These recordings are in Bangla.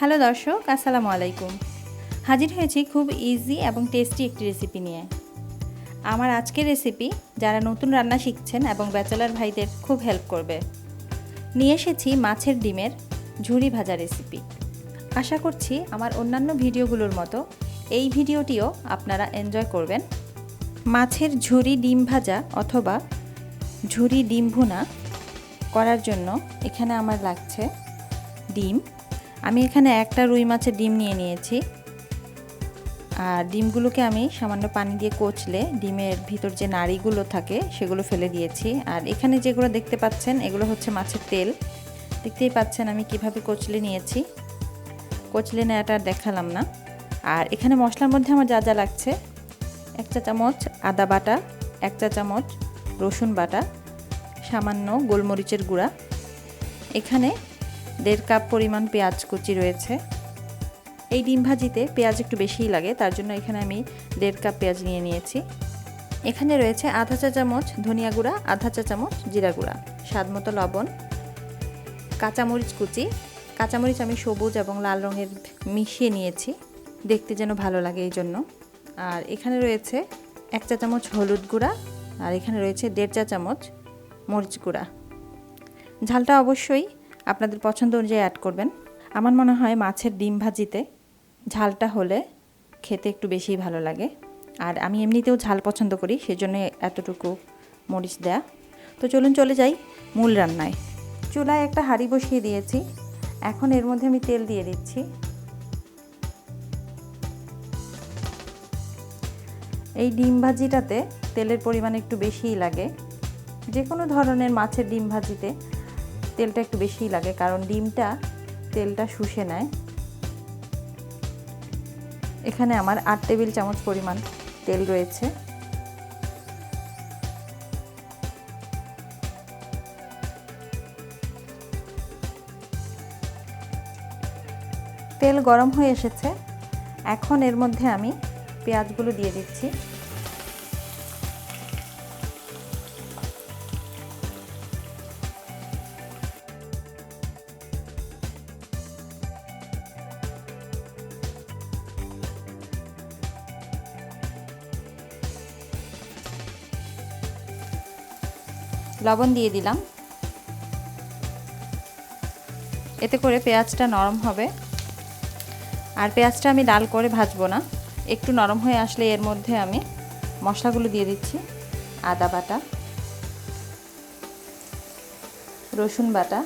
হ্যালো দর্শক, আসসালামু আলাইকুম। হাজির হয়েছি খুব ইজি এবং টেস্টি একটি রেসিপি নিয়ে। আমার আজকের রেসিপি যারা নতুন রান্না শিখছেন এবং ব্যাচেলার ভাইদের খুব হেল্প করবে। নিয়ে এসেছি মাছের ডিমের ঝুরি ভাজা রেসিপি আশা করছি আমার অন্যান্য ভিডিওগুলোর মতো এই ভিডিওটিও আপনারা এনজয় করবেন। মাছের ঝুরি ডিম ভাজা অথবা ঝুরি ডিম ভুনা করার জন্য এখানে আমার লাগছে ডিম আমি এখানে একটা রুই মাছের ডিম নিয়ে নিয়েছি। আর ডিমগুলোকে আমি সামান্য পানি দিয়ে কচলে ডিমের ভিতর যে নাড়িগুলো থাকে সেগুলো ফেলে দিয়েছি। আর এখানে যেগুলো দেখতে পাচ্ছেন, এগুলো হচ্ছে মাছের তেল। দেখতেই পাচ্ছেন আমি কীভাবে কচলে নিয়েছি। কচলে নেওয়াটা দেখালাম না। আর এখানে মশলার মধ্যে আমার যা যা লাগছে, এক চা চামচ আদা বাটা, এক চা চামচ রসুন বাটা, সামান্য গোলমরিচের গুঁড়া। এখানে দেড় কাপ পরিমাণ পেঁয়াজ কুচি রয়েছে। এই ডিম ভাজিতে পেঁয়াজ একটু বেশিই লাগে, তার জন্য এখানে আমি দেড় কাপ পেঁয়াজ নিয়ে নিয়েছি। এখানে রয়েছে আধা চা চামচ ধনিয়া গুঁড়া, আধা চা চামচ জিরা গুঁড়া, স্বাদ মতো লবণ, কাঁচামরিচ কুচি। কাঁচামরিচ আমি সবুজ এবং লাল রঙের মিশিয়ে নিয়েছি, দেখতে যেন ভালো লাগে এই জন্য। আর এখানে রয়েছে এক চা চামচ হলুদ গুঁড়া, আর এখানে রয়েছে দেড় চা চামচ মরিচ গুঁড়া। ঝালটা অবশ্যই আপনাদের পছন্দ অনুযায়ী অ্যাড করবেন। আমার মনে হয় মাছের ডিম ভাজিতে ঝালটা হলে খেতে একটু বেশিই ভালো লাগে। আর আমি এমনিতেও ঝাল পছন্দ করি, সেজন্য এতটুকু মরিচ দেয়া। তো চলুন চলে যাই মূল রান্নায়। চুলায় একটা হাঁড়ি বসিয়ে দিয়েছি। এখন এর মধ্যে আমি তেল দিয়ে দিচ্ছি। এই ডিম ভাজিটাতে তেলের পরিমাণ একটু বেশিই লাগে। যে কোনো ধরনের মাছের ডিম ভাজিতে তেলটা একটু বেশিই লাগে, কারণ ডিমটা তেলটা শুষে নেয়। এখানে আমার আট টেবিল চামচ পরিমাণ তেল রয়েছে। তেল গরম হয়ে এসেছে। এখন এর মধ্যে আমি পেঁয়াজগুলো দিয়ে দিচ্ছি। লবণ দিয়ে দিলাম। এতে করে পেঁয়াজটা নরম হবে। আর পেঁয়াজটা আমি লাল করে ভাজবো না। একটু নরম হয়ে আসলে এর মধ্যে আমি মশলাগুলো দিয়ে দিচ্ছি। আদা বাটা, রসুন বাটা।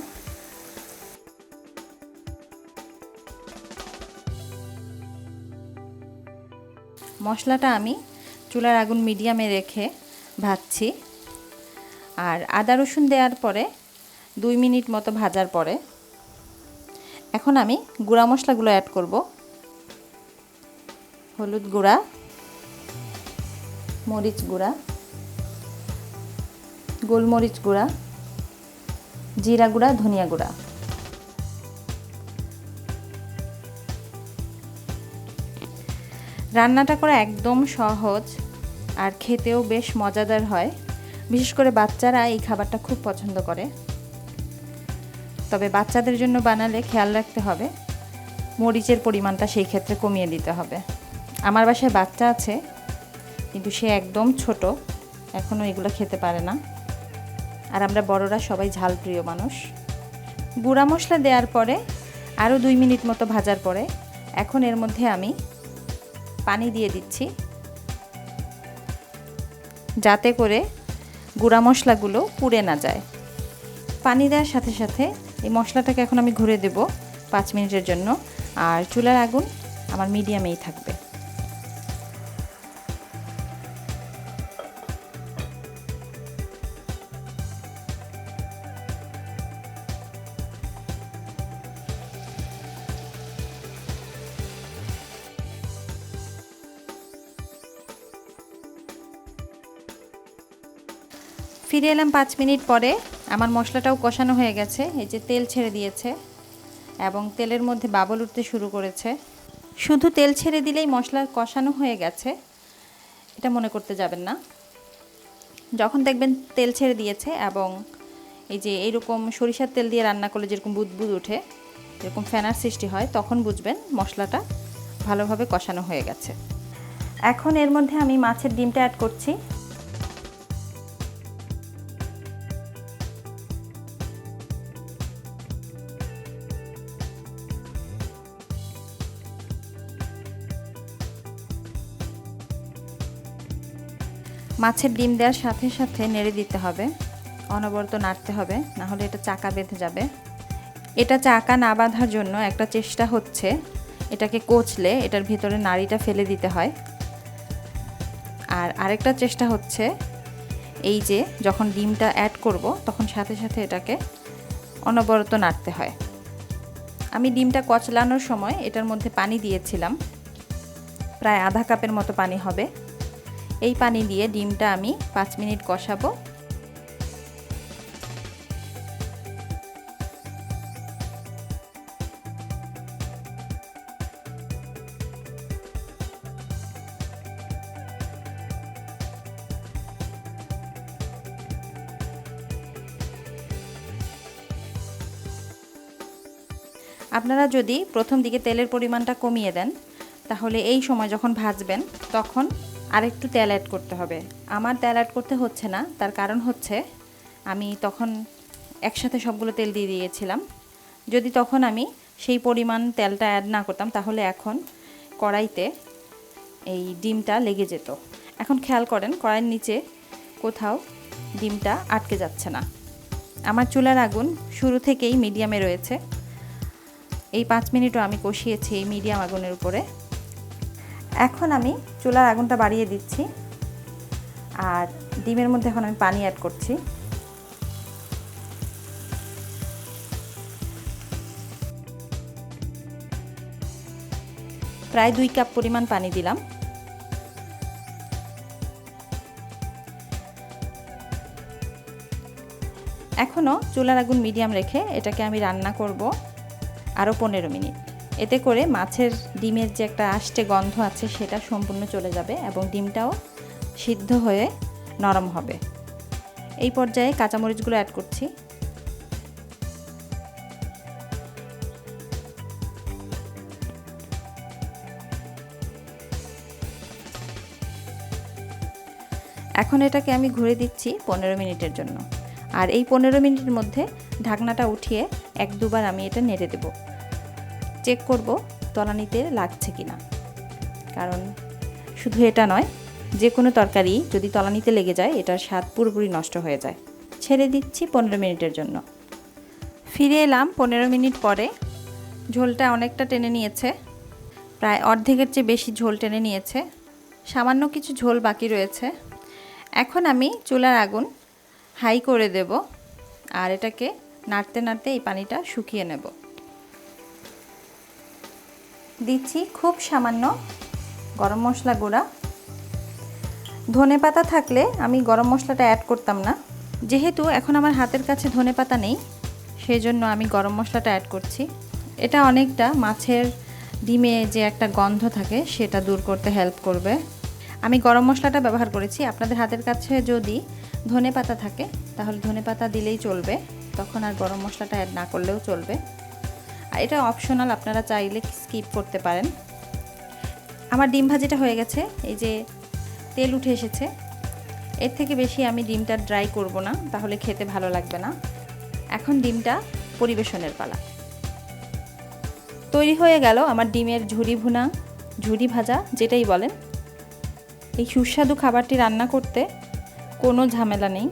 মশলাটা আমি চুলার আগুন মিডিয়ামে রেখে ভাজছি। আর আদা রসুন দেওয়ার পরে দুই মিনিট মতো ভাজার পরে এখন আমি গুঁড়া মশলাগুলো অ্যাড করব। হলুদ গুঁড়া, মরিচ গুঁড়া, গোলমরিচ গুঁড়া, জিরা গুঁড়া, ধনিয়া গুঁড়া। রান্নাটা করা একদম সহজ আর খেতেও বেশ মজাদার হয়। বিশেষ করে বাচ্চারা এই খাবারটা খুব পছন্দ করে। তবে বাচ্চাদের জন্য বানালে খেয়াল রাখতে হবে, মরিচের পরিমাণটা সেই ক্ষেত্রে কমিয়ে দিতে হবে। আমার বাসায় বাচ্চা আছে, কিন্তু সে একদম ছোট এখনও এগুলো খেতে পারে না। আর আমরা বড়রা সবাই ঝাল প্রিয় মানুষ। গুঁড়া মশলা দেওয়ার পরে, আরও দুই মিনিট মতো ভাজার পরে, এখন এর মধ্যে আমি পানি দিয়ে দিচ্ছি। যাতে করে গুঁড়া মশলাগুলো পুড়ে না যায়। পানি দেওয়ার সাথে সাথে এই মশলাটাকে এখন আমি ঘুরে দেব পাঁচ মিনিটের জন্য। আর চুলার আগুন আমার মিডিয়ামেই থাকবে। ফিরে এলাম পাঁচ মিনিট পরে। আমার মশলাটাও কষানো হয়ে গেছে, এই যে তেল ছেড়ে দিয়েছে এবং তেলের মধ্যে বাবল উঠতে শুরু করেছে। শুধু তেল ছেড়ে দিলেই মশলা কষানো হয়ে গেছে, এটা মনে করতে যাবেন না। যখন দেখবেন তেল ছেড়ে দিয়েছে এবং এই যে এইরকম সরিষার তেল দিয়ে রান্না করলে যেরকম বুদবুদ ওঠে, এরকম ফেনার সৃষ্টি হয়, তখন বুঝবেন মশলাটা ভালোভাবে কষানো হয়ে গেছে। এখন এর মধ্যে আমি মাছের ডিমটা অ্যাড করছি। মাছের ডিম দেওয়ার সাথে সাথে নেড়ে দিতে হবে। অনবরত নাড়তে হবে, না হলে এটা চাকা বেঁধে যাবে। এটা চাকা না বাঁধার জন্য একটা চেষ্টা হচ্ছে, এটাকে কোচলে এটার ভিতরে নাড়িটা ফেলে দিতে হয়। আর আরেকটা চেষ্টা হচ্ছে, এই যে যখন ডিমটা অ্যাড করব, তখন সাথে সাথে এটাকে অনবরত নাড়তে হয়। আমি ডিমটা কচলানোর সময় এটার মধ্যে পানি দিয়েছিলাম। প্রায় আধা কাপের মতো পানি হবে। এই পানি দিয়ে ডিমটা আমি পাঁচ মিনিট কষাবো। আপনারা যদি প্রথম দিকে তেলের পরিমাণটা কমিয়ে দেন, তাহলে এই সময় যখন ভাজবেন, তখন আরেকটু তেল অ্যাড করতে হবে। আমার তেল অ্যাড করতে হচ্ছে না, তার কারণ হচ্ছে আমি তখন একসাথে সবগুলো তেল দিয়ে দিয়েছিলাম। যদি তখন আমি সেই পরিমাণ তেলটা অ্যাড না করতাম, তাহলে এখন কড়াইতে এই ডিমটা লেগে যেত। এখন খেয়াল করেন, কড়াইয়ের নিচে কোথাও ডিমটা আটকে যাচ্ছে না। আমার চুলার আগুন শুরু থেকেই মিডিয়ামে রয়েছে। এই পাঁচ মিনিটও আমি কষিয়েছি এই মিডিয়াম আগুনের উপরে। এখন আমি চুলার আগুনটা বাড়িয়ে দিচ্ছি। আর ডিমের মধ্যে এখন আমি পানি অ্যাড করছি। প্রায় দুই কাপ পরিমাণ পানি দিলাম। এখনও চুলার আগুন মিডিয়াম রেখে এটাকে আমি রান্না করব আরও পনেরো মিনিট। এতে করে মাছের ডিমের যে একটা আষ্টে গন্ধ আছে সেটা সম্পূর্ণ চলে যাবে এবং ডিমটাও সিদ্ধ হয়ে নরম হবে। এই পর্যায়ে কাঁচামরিচগুলো অ্যাড করছি। এখন এটাকে আমি ঘুরে দিচ্ছি পনেরো মিনিটের জন্য। আর এই পনেরো মিনিটের মধ্যে ঢাকনাটা উঠিয়ে এক দুবার আমি এটা নেড়ে দেব। চেক করব তলানিতে লাগছে কি না কারণ শুধু এটা নয়, যে কোনো তরকারি যদি তলানিতে লেগে যায়, এটার স্বাদ পুরোপুরি নষ্ট হয়ে যায়। ছেড়ে দিচ্ছি পনেরো মিনিটের জন্য। ফিরে এলাম পনেরো মিনিট পরে। ঝোলটা অনেকটা টেনে নিয়েছে। প্রায় অর্ধেকের চেয়ে বেশি ঝোল টেনে নিয়েছে। সামান্য কিছু ঝোল বাকি রয়েছে। এখন আমি চুলার আগুন হাই করে দেব আর এটাকে নাড়তে নাড়তে এই পানিটা শুকিয়ে নেব। দিচ্ছি খুব সামান্য গরম মশলা গুঁড়া। ধনে পাতা থাকলে আমি গরম মশলাটা অ্যাড করতাম না। যেহেতু এখন আমার হাতের কাছে ধনে পাতা নেই, সেই জন্য আমি গরম মশলাটা অ্যাড করছি। এটা অনেকটা মাছের ডিমে যে একটা গন্ধ থাকে, সেটা দূর করতে হেল্প করবে। আমি গরম মশলাটা ব্যবহার করেছি। আপনাদের হাতের কাছে যদি ধনে পাতা থাকে, তাহলে ধনে পাতা দিলেই চলবে। তখন আর গরম মশলাটা অ্যাড না করলেও চলবে। এটা অপশনাল আপনারা চাইলে স্কিপ করতে পারেন। আমার ডিম ভাজিটা হয়ে গেছে, এই যে তেল উঠে এসেছে। এর থেকে বেশি আমি ডিমটা ড্রাই করব না, তাহলে খেতে ভালো লাগবে না। এখন ডিমটা পরিবেশনের পালা। তৈরি হয়ে গেল আমার ডিমের ঝুরি ভুনা, ঝুরি ভাজা, যেটাই বলেন। এই সুস্বাদু খাবারটি রান্না করতে কোনো ঝামেলা নেই।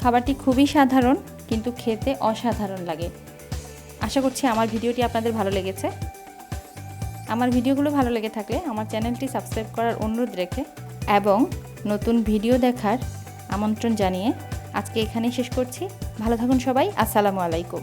খাবারটি খুবই সাধারণ, কিন্তু খেতে অসাধারণ লাগে। আশা করছি আমার ভিডিওটি আপনাদের ভালো লেগেছে। আমার ভিডিওগুলো ভালো লেগে থাকলে আমার চ্যানেলটি সাবস্ক্রাইব করার অনুরোধ রেখে এবং নতুন ভিডিও দেখার আমন্ত্রণ জানিয়ে আজকে এখানেই শেষ করছি। ভালো থাকুন সবাই, আসসালামু আলাইকুম।